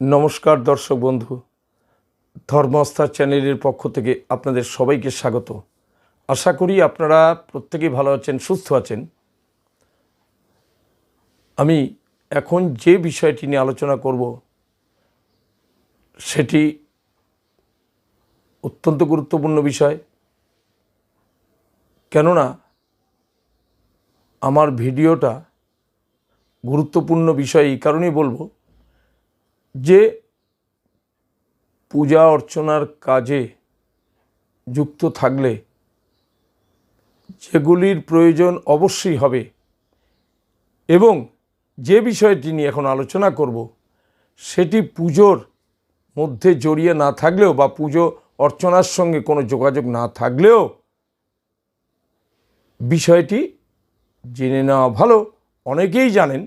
নমস্কার দর্শক বন্ধু। ধর্মস্থার চ্যানেলের পক্ষ থেকে আপনাদের সবাইকে স্বাগত। আশা করি আপনারা প্রত্যেকেই ভালো আছেন, সুস্থ আছেন। আমি এখন যে বিষয়টি নিয়ে আলোচনা করব, সেটি অত্যন্ত গুরুত্বপূর্ণ বিষয়। কেননা আমার ভিডিওটা গুরুত্বপূর্ণ বিষয় এই কারণেই বলব যে পূজা অর্চনার কাজে যুক্ত থাকলে যেগুলির প্রয়োজন অবশ্যই হবে এবং যে বিষয়টি নিয়ে এখন আলোচনা করব, সেটি পুজোর মধ্যে জড়িয়ে না থাকলেও বা পুজো অর্চনার সঙ্গে কোনো যোগাযোগ না থাকলেও বিষয়টি জেনে নেওয়া ভালো। অনেকেই জানেন,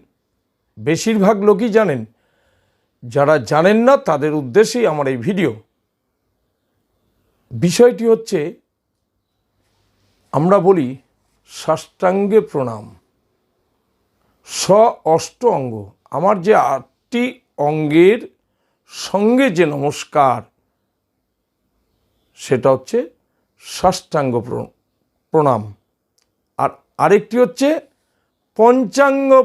বেশিরভাগ লোকই জানেন যারা জানেন না, তাদের উদ্দেশ্যেই আমার এই ভিডিও। বিষয়টি হচ্ছে, আমরা বলি সাষ্টাঙ্গে প্রণাম। স অষ্ট অঙ্গ। আমার যে আটটি অঙ্গের সঙ্গে যে নমস্কার, সেটা হচ্ছে সাষ্টাঙ্গ প্র- প্রণাম। আর আরেকটি হচ্ছে পঞ্চাঙ্গ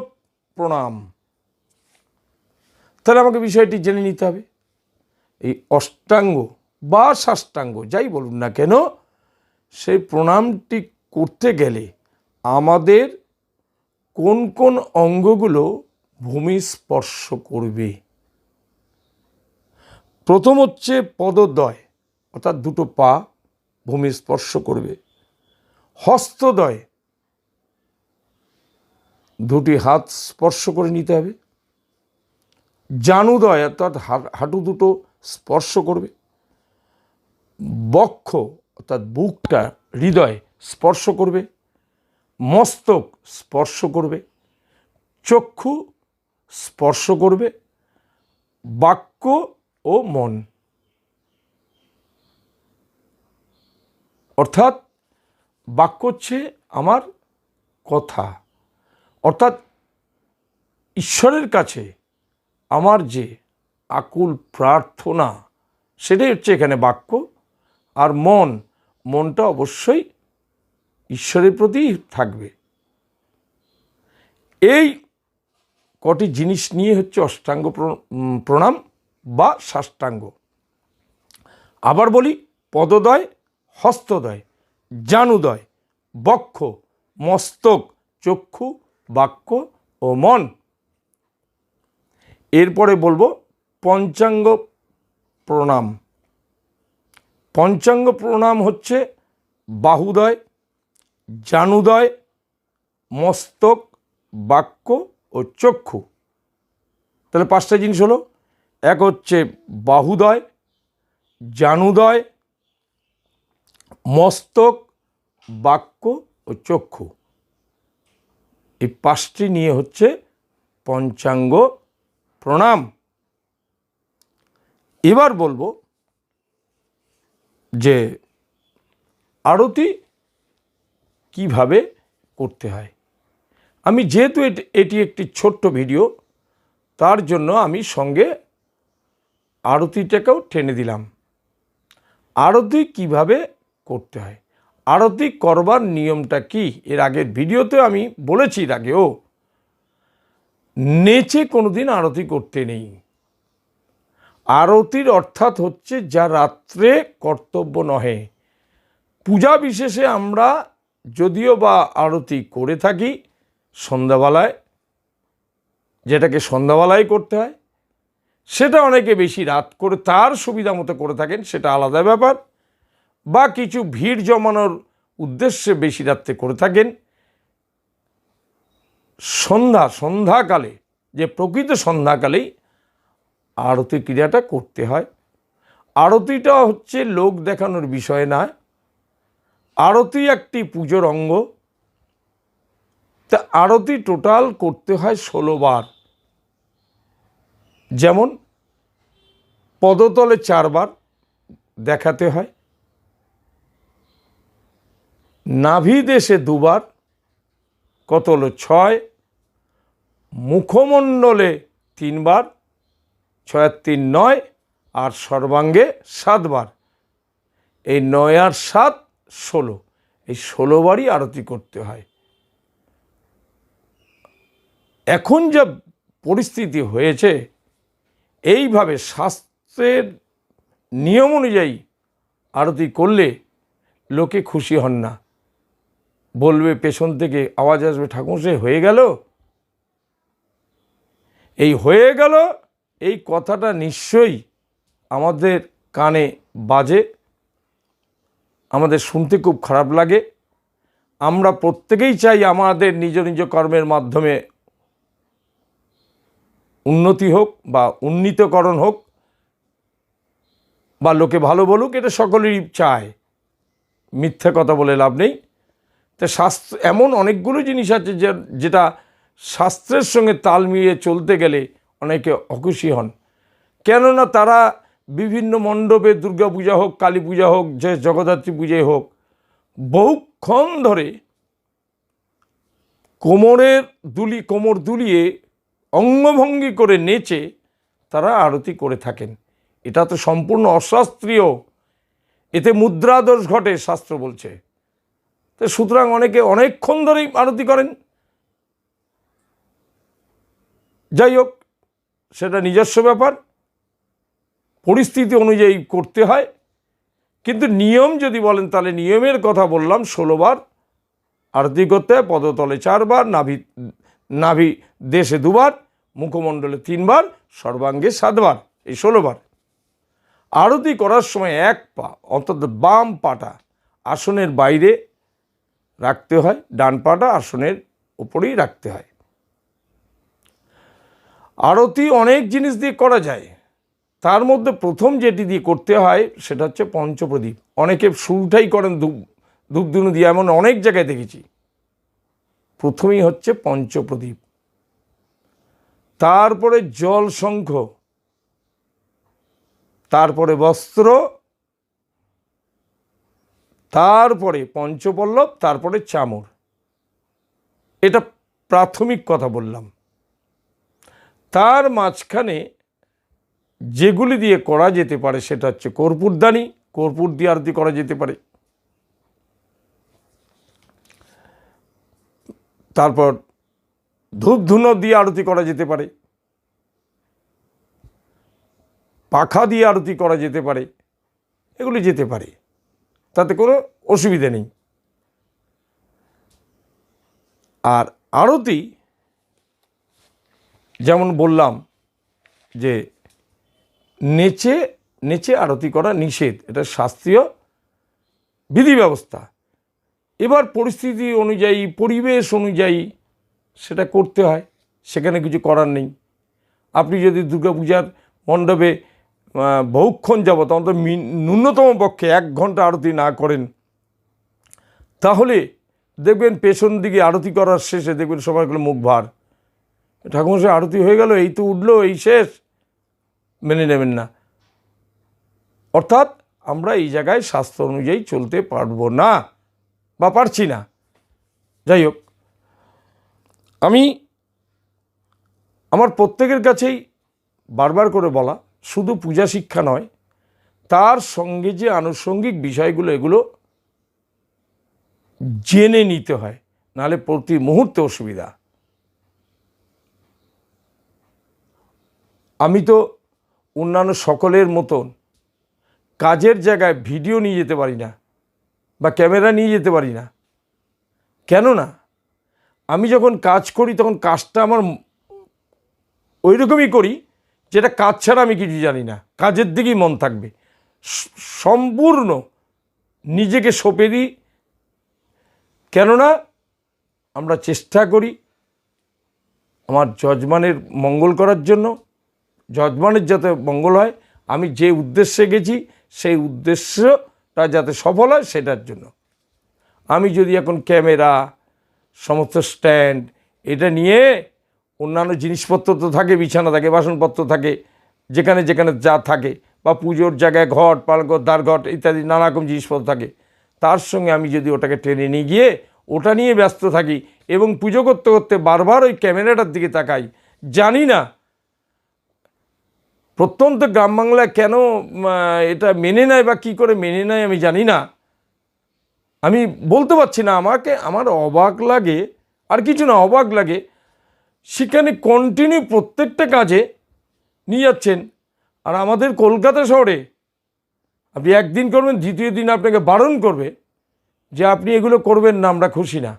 প্রণাম। তাহলে আমাকে বিষয়টি জেনে নিতে হবে। এই অষ্টাঙ্গ বা সাষ্টাঙ্গ যাই বলুন না কেন, সেই প্রণামটি করতে গেলে আমাদের কোন কোন অঙ্গগুলো ভূমি স্পর্শ করবে? প্রথম হচ্ছে পদদ্বয়, অর্থাৎ দুটো পা ভূমি স্পর্শ করবে। হস্তদয় দুটি হাত স্পর্শ করে নিতে হবে। জানুদয় অর্থাৎ হাঁটু দুটো স্পর্শ করবে। বক্ষ অর্থাৎ বুকটা হৃদয় স্পর্শ করবে। মস্তক স্পর্শ করবে। চক্ষু স্পর্শ করবে। বাক্য ও মন। অর্থাৎ বাক্য হচ্ছে আমার কথা। অর্থাৎ ঈশ্বরের কাছে আমার যে আকুল প্রার্থনা, সেটাই হচ্ছে এখানে বাক্য। আর মন, মনটা অবশ্যই ঈশ্বরের প্রতি থাকবে। এই কটি জিনিস নিয়ে হচ্ছে অষ্টাঙ্গ প্র- প্রণাম বা সাষ্টাঙ্গ। আবার বলি, পদদয়, হস্তদয়, জানুদয়, বক্ষ, মস্তক, চক্ষু, বাক্য ও মন। এরপরে বলব পঞ্চাঙ্গ প্রণাম। পঞ্চাঙ্গ প্রণাম হচ্ছে বাহুদয়, জানুদয়, মস্তক, বাক্য ও চক্ষু। তাহলে পাঁচটা জিনিস হলো, এক হচ্ছে বাহুদয়, জানুদয়, মস্তক, বাক্য ও চক্ষু। এই পাঁচটি নিয়ে হচ্ছে পঞ্চাঙ্গ প্রণাম। এবার বলব যে আরতি কীভাবে করতে হয়। আমি যেহেতু এটি- একটি ছোট্ট ভিডিও, তার জন্য আমি সঙ্গে আরতিটাকেও টেনে দিলাম। আরতি কীভাবে করতে হয়? আরতি করবার নিয়মটা কি? এর আগের ভিডিওতে আমি বলেছি এর আগেও। নেচে কোনোদিন আরতি করতে নেই। আরতির অর্থাৎ হচ্ছে যা রাত্রে কর্তব্য নহে। পূজা বিশেষে আমরা যদিও বা আরতি করে থাকি সন্ধ্যাবেলায়, যেটাকে সন্ধ্যাবেলায় করতে হয়, সেটা অনেকে বেশি রাত করে তার সুবিধা মতো করে থাকেন, সেটা আলাদা ব্যাপার। বা কিছু ভিড় জমানোর উদ্দেশ্যে বেশি রাত্রে করে থাকেন। সন্ধ্যা, সন্ধ্যাকালে, যে প্রকৃত সন্ধ্যাকালেই আরতি ক্রিয়াটা করতে হয়। আরতিটা হচ্ছে লোক দেখানোর বিষয় না আরতি একটি পুজোর অঙ্গ। তা আরতি টোটাল করতে হয় ষোলো বার। যেমন পদতলে চারবার দেখাতে হয়। নাভি দেশে দুবার কত হলো? ছয়। মুখমণ্ডলে তিনবার ছয় তিন নয় আর সর্বাঙ্গে সাতবার। এই নয় আর সাত ষোলো। এই ষোলো বারই আরতি করতে হয়। এখন যা পরিস্থিতি হয়েছে, এইভাবে শাস্ত্রের নিয়ম অনুযায়ী আরতি করলে লোকে খুশি হন না। বলবে, পেছন থেকে আওয়াজ আসবে ঠাকুরসে হয়ে গেল? এই হয়ে গেল, এই কথাটা নিশ্চয়ই আমাদের কানে বাজে, আমাদের শুনতে খুব খারাপ লাগে। আমরা প্রত্যেকেই চাই আমাদের নিজ নিজ কর্মের মাধ্যমে উন্নতি হোক বা উন্নীতকরণ হোক, বা লোকে ভালো বলুক, এটা সকলেরই চায়। মিথ্যে কথা বলে লাভ নেই। তো শাস্ত্র, এমন অনেকগুলো জিনিস আছে যে, যেটা শাস্ত্রের সঙ্গে তাল মিলিয়ে চলতে গেলে অনেকে অখুশি হন। কেননা তারা বিভিন্ন মণ্ডপে দুর্গা পূজা হোক কালী পূজা হোক, যে জগদ্ধাত্রী পূজাই হোক, বহুক্ষণ ধরে কোমরের দুলি, কোমর দুলিয়ে অঙ্গভঙ্গি করে নেচে তারা আরতি করে থাকেন। এটা তো সম্পূর্ণ অশাস্ত্রীয়। এতে মুদ্রাদোষ ঘটে, শাস্ত্র বলছে। তো সুতরাং অনেকে অনেকক্ষণ ধরেই আরতি করেন। যাই হোক, সেটা নিজস্ব ব্যাপার। পরিস্থিতি অনুযায়ী করতে হয়। কিন্তু নিয়ম যদি বলেন, তাহলে নিয়মের কথা বললাম ষোলোবার আরতি করতে হয়, পদতলে চারবার নাভি নাভি দেশে দুবার মুখমণ্ডলে তিনবার সর্বাঙ্গে সাতবার এই ষোলোবার আরতি করার সময় এক পা, অন্তত বাম পাটা আসনের বাইরে রাখতে হয়, ডান পাটা আসনের উপরেই রাখতে হয়। আরতি অনেক জিনিস দিয়ে করা যায়। তার মধ্যে প্রথম যেটি দিয়ে করতে হয়, সেটা হচ্ছে পঞ্চপ্রদীপ। অনেকে শুরুটাই করেন ধূপ ধূপধুনু দিয়ে, এমন অনেক জায়গায় দেখেছি। প্রথমেই হচ্ছে পঞ্চপ্রদীপ। তারপরে জল শঙ্খ তারপরে বস্ত্র তারপরে পঞ্চপল্লব, তারপরে চামর। এটা প্রাথমিক কথা বললাম। তার মাঝখানে যেগুলি দিয়ে করা যেতে পারে সেটা হচ্ছে কর্পূরদানি, কর্পূর দিয়ে আরতি করা যেতে পারে। তারপর ধূপ ধুনো দিয়ে আরতি করা যেতে পারে। পাখা দিয়ে আরতি করা যেতে পারে। এগুলি যেতে পারে। তাতে কোনো অসুবিধা নেই। আর আরতি, যেমন বললাম যে নেচে নেচে আরতি করা নিষেধ, এটা শাস্ত্রীয় বিধি ব্যবস্থা এবার পরিস্থিতি অনুযায়ী, পরিবেশ অনুযায়ী সেটা করতে হয়, সেখানে কিছু করার নেই। আপনি যদি দুর্গাপূজার মণ্ডপে বহুক্ষণ যাবত অন্তত ন্যূনতম পক্ষে এক ঘণ্টা আরতি না করেন। তাহলে দেখবেন পেছন দিকে আরতি করার শেষে দেখবেন সবাইগুলো মুখ ভার। ঠাকুমশাই আরতি হয়ে গেল, এই তো উঠল, এই শেষ। মেনে নেবেন না। অর্থাৎ আমরা এই জায়গায় স্বাস্থ্য অনুযায়ী চলতে পারব না বা পারছি না। যাই হোক, আমি আমার প্রত্যেকের কাছেই বারবার করে বলা শুধু পূজা শিক্ষা নয়, তার সঙ্গে যে আনুষঙ্গিক বিষয়গুলো, এগুলো জেনে নিতে হয়, নাহলে প্রতি মুহূর্তে অসুবিধা। আমি তো অন্যান্য সকলের মতন কাজের জায়গায় ভিডিও নিয়ে যেতে পারি না বা ক্যামেরা নিয়ে যেতে পারি না। কেন না আমি যখন কাজ করি, তখন কাজটা আমার ওই রকমই করি যেটা কাজ ছাড়া আমি কিছু জানি না। কাজের দিকেই মন থাকবে। সম্পূর্ণ নিজেকে সঁপে দিই। কেননা আমরা চেষ্টা করি আমার যজমানের মঙ্গল করার জন্য। যজমানের যাতে মঙ্গল হয়, আমি যে উদ্দেশ্যে গেছি, সেই উদ্দেশ্যটা যাতে সফল হয়, সেটার জন্য। আমি যদি এখন ক্যামেরা, সমস্ত স্ট্যান্ড, এটা নিয়ে অন্যান্য জিনিসপত্র তো থাকে, বিছানা থাকে, বাসনপত্র থাকে, যেখানে যেখানে যা থাকে, বা পুজোর জায়গায় ঘট, পালঘর দ্বারঘট ইত্যাদি নানা রকম জিনিসপত্র থাকে। তার সঙ্গে আমি যদি ওটাকে টেনে নিয়ে গিয়ে ওটা নিয়ে ব্যস্ত থাকি এবং পুজো করতে করতে বারবার ওই ক্যামেরাটার দিকে তাকাই, জানি না প্রত্যন্ত গ্রাম বাংলায় কেন এটা মেনে নেয় বা কী করে মেনে নেয় আমি জানি না। আমি বলতে পারছি না, আমাকে, আমার অবাক লাগে, আর কিছু না, অবাক লাগে সেখানে কন্টিনিউ প্রত্যেকটা কাজে নিয়ে যাচ্ছেন। আর আমাদের কলকাতা শহরে আপনি একদিন করবেন, দ্বিতীয় দিন আপনাকে বারণ করবে যে আপনি এগুলো করবেন না, আমরা খুশি না।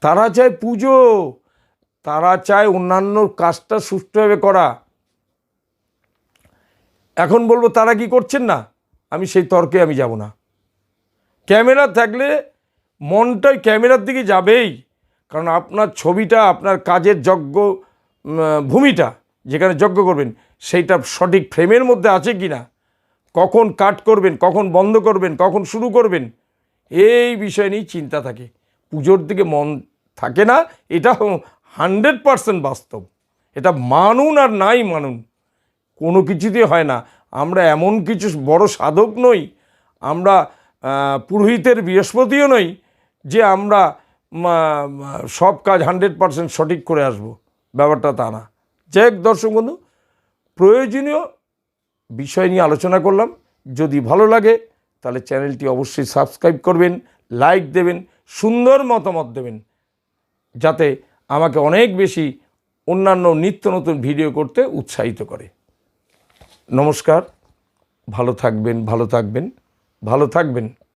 তারা চায় পুজো, তারা চায় অন্যান্য কাজটা সুষ্ঠুভাবে করা। এখন বলব, তারা কি করছেন না? আমি সেই তর্কে আমি যাব না। ক্যামেরা থাকলে মনটাই ক্যামেরার দিকে যাবেই। কারণ আপনার ছবিটা, আপনার কাজের যজ্ঞ ভূমিটা যেখানে যজ্ঞ করবেন, সেইটা সঠিক ফ্রেমের মধ্যে আছে কি না কখন কাট করবেন, কখন বন্ধ করবেন, কখন শুরু করবেন, এই বিষয় নিয়ে চিন্তা থাকে। পুজোর দিকে মন থাকে না, এটা হান্ড্রেড পারসেন্ট বাস্তব। এটা মানুন আর নাই মানুন, কোনো কিছুতে হয় না। আমরা এমন কিছু বড় সাধক নই, আমরা পুরোহিতের বৃহস্পতিও নই যে আমরা সব কাজ হান্ড্রেড পারসেন্ট সঠিক করে আসব। ব্যাপারটা তা না। যাই হোক দর্শক বন্ধু, প্রয়োজনীয় বিষয় নিয়ে আলোচনা করলাম। যদি ভালো লাগে, তাহলে চ্যানেলটি অবশ্যই সাবস্ক্রাইব করবেন, লাইক দেবেন, সুন্দর মতামত দেবেন, যাতে আমাকে অনেক বেশি অন্যান্য নিত্য নতুন ভিডিও করতে উৎসাহিত করে। নমস্কার, ভালো থাকবেন ভালো থাকবেন ভালো থাকবেন।